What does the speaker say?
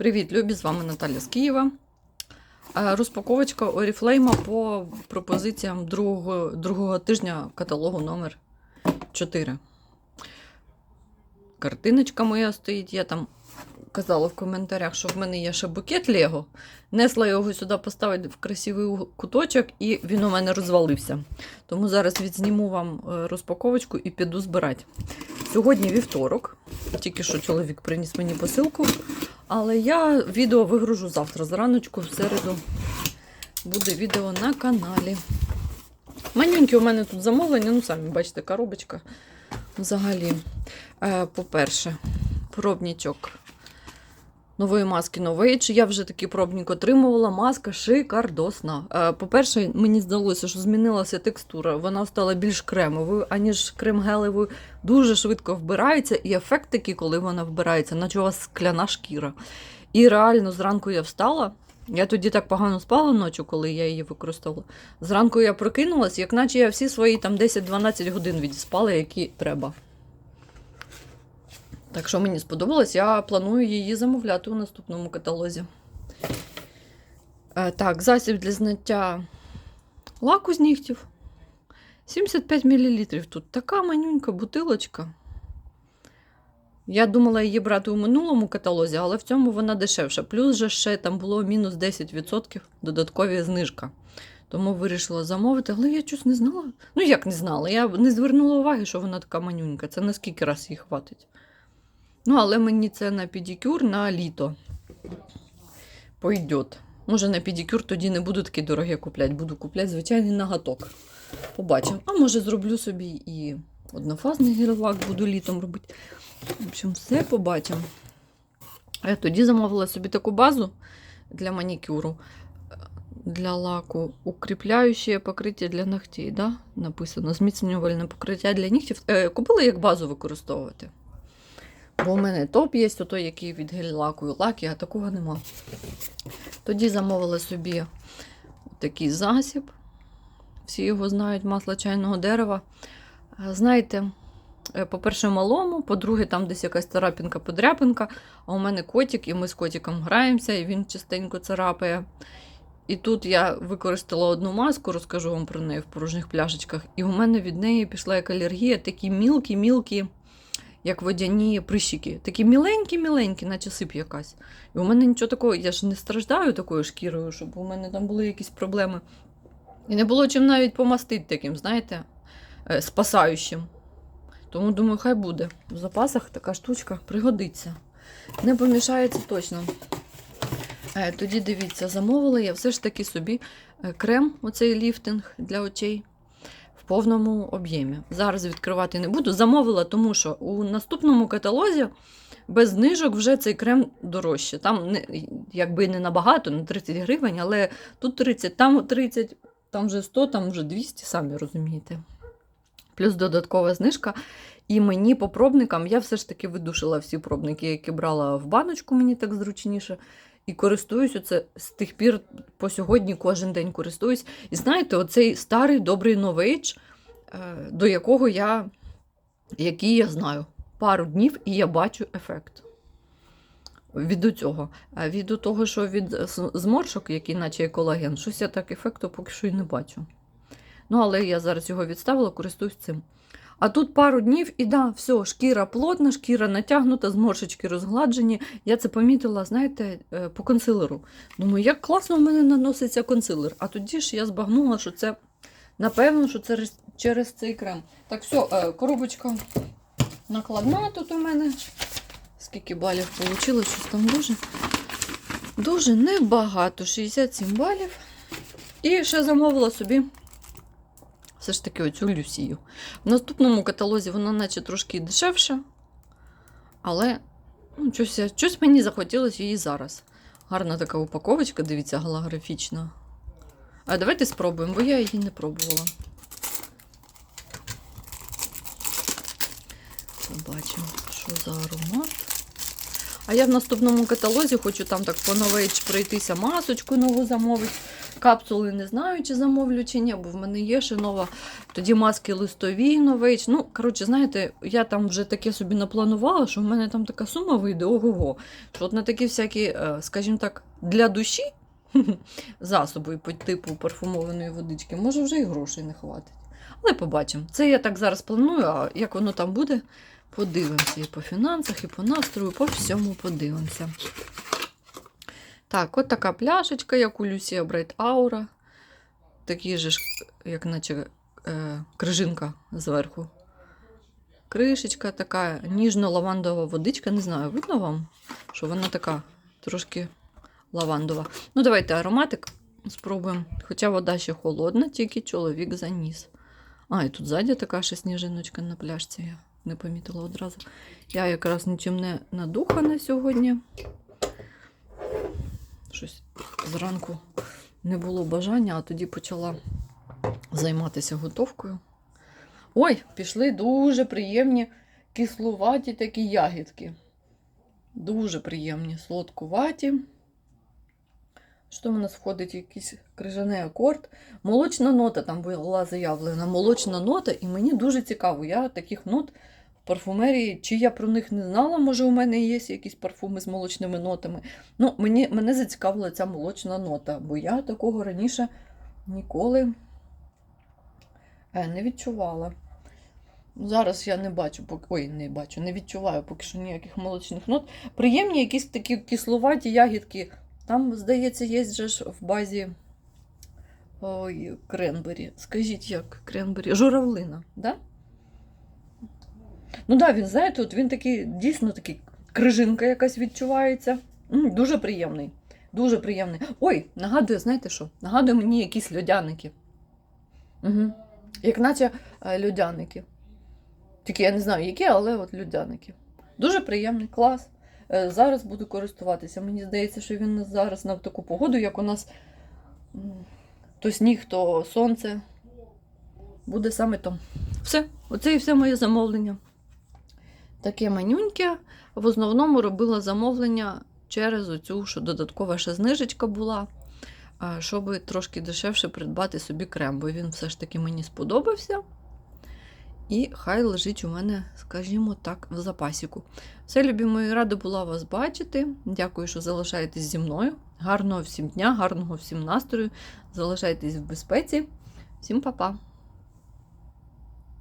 Привіт, любі! З вами Наталя з Києва. Е, Розпаковочка Oriflame по пропозиціям другого, другого тижня каталогу номер 4. Картиночка моя стоїть. Я там казала в коментарях, що в мене є ще букет Лего. Несла його сюди поставити в красивий куточок, і він у мене розвалився. Тому зараз відзніму вам е, розпаковочку і піду збирати. Сьогодні вівторок. Тільки що чоловік приніс мені посилку. Але я відео вигружу завтра зраночку, в середу буде відео на каналі. Манюньки у мене тут замовлення, ну самі бачите, коробочка взагалі. Е, По-перше, пробнічок нової маски Novage. Я вже такий пробник отримувала. Маска шикардосна. Е, По-перше, мені здалося, що змінилася текстура. Вона стала більш кремовою, аніж крем-гелевою. Дуже швидко вбирається, і ефект такий, коли вона вбирається, наче у вас скляна шкіра. І реально зранку я встала. Я тоді так погано спала ночі, коли я її використовувала. Зранку я прокинулась, як наче я всі свої там 10-12 годин відспала, які треба. Так що мені сподобалось, я планую її замовляти у наступному каталозі. Е, так, засіб для зняття лаку з нігтів. 75 мл тут. Така манюнька бутилочка. Я думала її брати у минулому каталозі, але в цьому вона дешевша. Плюс же ще там було мінус 10% додаткові знижка. Тому вирішила замовити, але я щось не знала. Ну, як не знала? Я не звернула уваги, що вона така манюнька. Це на скільки раз їй хватить. Ну, але мені це на педикюр на літо. Пойдет. Може, на педикюр тоді не буду такі дорогі купляти, буду купляти звичайний нагаток. Побачимо. А може зроблю собі і однофазний гель-лак буду літом робити. В общем, все побачимо. Я тоді замовила собі таку базу для манікюру, для лаку, укріпляюче покриття для ногтей. Да? Написано зміцнювальне покриття для нігтів. Е, купила як базу використовувати. Бо у мене топ є, то той, який від гель-лаку і лаки, а такого нема. Тоді замовила собі такий засіб. Всі його знають, масло чайного дерева. Знаєте, е, по-перше, малому, по-друге, там десь якась царапінка-подряпинка, а у мене котик, і ми з котиком граємося, і він частенько царапає. І тут я використала одну маску, розкажу вам про неї в порожніх пляшечках, і у мене від неї пішла як алергія, такі мілкі-мілкі, як водяні прищики. Такі міленькі-міленькі, наче сип якась. І у мене нічого такого, я ж не страждаю такою шкірою, щоб у мене там були якісь проблеми. І не було чим навіть помастити таким, знаєте, е, спасаючим. Тому думаю, хай буде. В запасах така штучка пригодиться. Не помішається точно. Е, Тоді дивіться, замовила я все ж таки собі е, крем, оцей ліфтинг для очей повному об'ємі. Зараз відкривати не буду. Замовила, тому що у наступному каталозі без знижок вже цей крем дорожче. Там не, якби не набагато, на 30 гривень, але тут 30, там 30, там вже 100, там вже 200, самі розумієте. Плюс додаткова знижка. І мені по пробникам я все ж таки видушила всі пробники, які брала в баночку, мені так зручніше. І користуюсь оце з тих пір по сьогодні кожен день користуюсь. І знаєте, оцей старий добрий новейдж, до якого я, який я знаю, пару днів і я бачу ефект. Від цього. Від того, що від зморшок, який наче колаген, щось я так ефекту поки що й не бачу. Ну, але я зараз його відставила, користуюсь цим. А тут пару днів і да, все, шкіра плотна, шкіра натягнута, зморшечки розгладжені. Я це помітила, знаєте, е, по консилеру. Думаю, як класно в мене наноситься консилер. А тоді ж я збагнула, що це, напевно, що це через цей крем. Так, все, коробочка накладна тут у мене. Скільки балів вийшло, щось там дуже. Дуже небагато, 67 балів. І ще замовила собі все ж таки оцю Люсію. В наступному каталозі вона наче трошки дешевша, але ну, щось, щось мені захотілося її зараз. Гарна така упаковочка, дивіться, голографічна. А давайте спробуємо, бо я її не пробувала. Побачимо, що за аромат. А я в наступному каталозі хочу там так по новейдж пройтися масочку нову замовити. Капсули не знаю, чи замовлю, чи ні, бо в мене є ще нова. Тоді маски листові новейдж. Ну, коротше, знаєте, я там вже таке собі напланувала, що в мене там така сума вийде, ого-го. Що от на такі всякі, е, скажімо так, для душі засоби по типу парфумованої водички, може вже і грошей не хватить. Але побачимо. Це я так зараз планую, а як воно там буде, подивимося. І по фінансах, і по настрою, по всьому подивимося. Так, от така пляшечка, як у Люсія Брайт Аура. Такі же ж, як наче е, крижинка зверху. Кришечка така, ніжно-лавандова водичка. Не знаю, видно вам, що вона така трошки лавандова. Ну, давайте ароматик спробуємо. Хоча вода ще холодна, тільки чоловік заніс. А, і тут ззаді така ще сніжиночка на пляшці. Я не помітила одразу. Я якраз нічим не надухана сьогодні. Щось зранку не було бажання, а тоді почала займатися готовкою. Ой, пішли дуже приємні кислуваті такі ягідки. Дуже приємні, солодкуваті. Що в нас входить якийсь крижаний акорд. Молочна нота там була заявлена. Молочна нота, і мені дуже цікаво. Я таких нот парфумерії, чи я про них не знала, може, у мене є якісь парфуми з молочними нотами. Ну, мені, мене зацікавила ця молочна нота, бо я такого раніше ніколи е, не відчувала. Зараз я не бачу, ой, не бачу, не відчуваю поки що ніяких молочних нот. Приємні якісь такі кисловаті ягідки. Там, здається, є же ж в базі ой, кренбері. Скажіть, як кренбері? Журавлина, да? Ну так, да, він, знаєте, от він такий, дійсно такий крижинка якась відчувається. Дуже приємний. Дуже приємний. Ой, нагадує, знаєте що? Нагадує мені якісь льодяники. Угу. Як наче е, льодяники. Тільки я не знаю, які, але от льодяники. Дуже приємний клас. Е, Зараз буду користуватися. Мені здається, що він зараз на таку погоду, як у нас то сніг, то сонце. Буде саме то. Все, оце і все моє замовлення. Таке манюньке. В основному робила замовлення через оцю, що додаткова ще знижечка була, щоб трошки дешевше придбати собі крем, бо він все ж таки мені сподобався. І хай лежить у мене, скажімо так, в запасіку. Все, любі мої, рада була вас бачити. Дякую, що залишаєтесь зі мною. Гарного всім дня, гарного всім настрою. Залишайтесь в безпеці. Всім па-па!